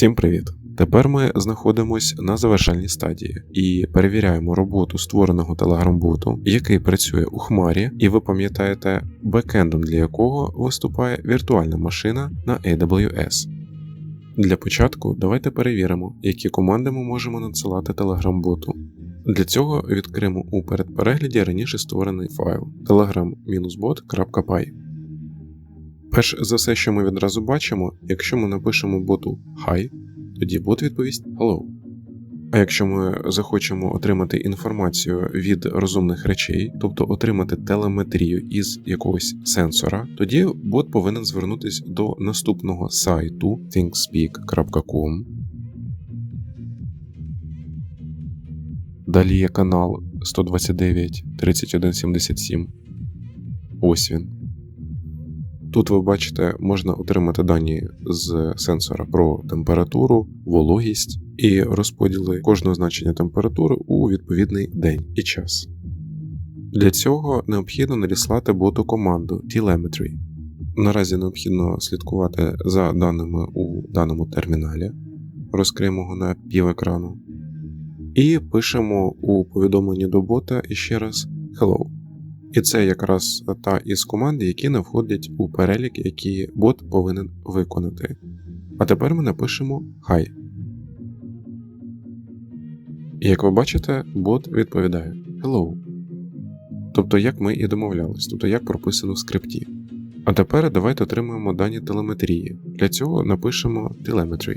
Всім привіт! Тепер ми знаходимось на завершальній стадії і перевіряємо роботу створеного Telegram-боту, який працює у хмарі, і ви пам'ятаєте, бекендом для якого виступає віртуальна машина на AWS. Для початку давайте перевіримо, які команди ми можемо надсилати Telegram-боту. Для цього відкриємо у передперегляді раніше створений файл telegram-bot.py. Перш за все, що ми відразу бачимо, якщо ми напишемо боту Hi, тоді бот відповість Hello. А якщо ми захочемо отримати інформацію від розумних речей, тобто отримати телеметрію із якогось сенсора, тоді бот повинен звернутися до наступного сайту thinkspeak.com. Далі є канал 129 3177. Ось він. Тут ви бачите, можна отримати дані з сенсора про температуру, вологість і розподіли кожного значення температури у відповідний день і час. Для цього необхідно надіслати боту команду Telemetry. Наразі необхідно слідкувати за даними у даному терміналі, розкриємо на пів екрану. І пишемо у повідомленні до бота іще раз Hello. І це якраз та із команд, які не входять у перелік, який бот повинен виконати. А тепер ми напишемо. І як ви бачите, бот відповідає Hello. Тобто, як ми і домовлялись, тобто як прописано в скрипті. А тепер давайте отримаємо дані телеметрії. Для цього напишемо telemetry.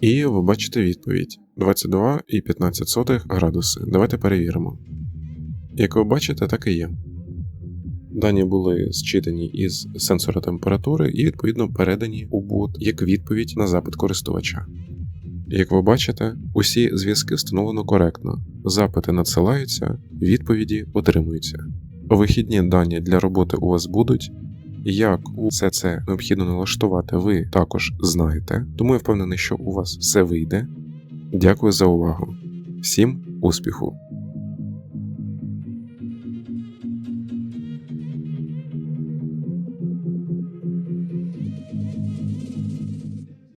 І ви бачите відповідь 22,15 градуси. Давайте перевіримо. Як ви бачите, так і є. Дані були зчитані із сенсора температури і відповідно передані у бот як відповідь на запит користувача. Як ви бачите, усі зв'язки встановлено коректно, запити надсилаються, відповіді отримуються. Вихідні дані для роботи у вас будуть. Як усе це необхідно налаштувати, ви також знаєте, тому я впевнений, що у вас все вийде. Дякую за увагу. Всім успіху!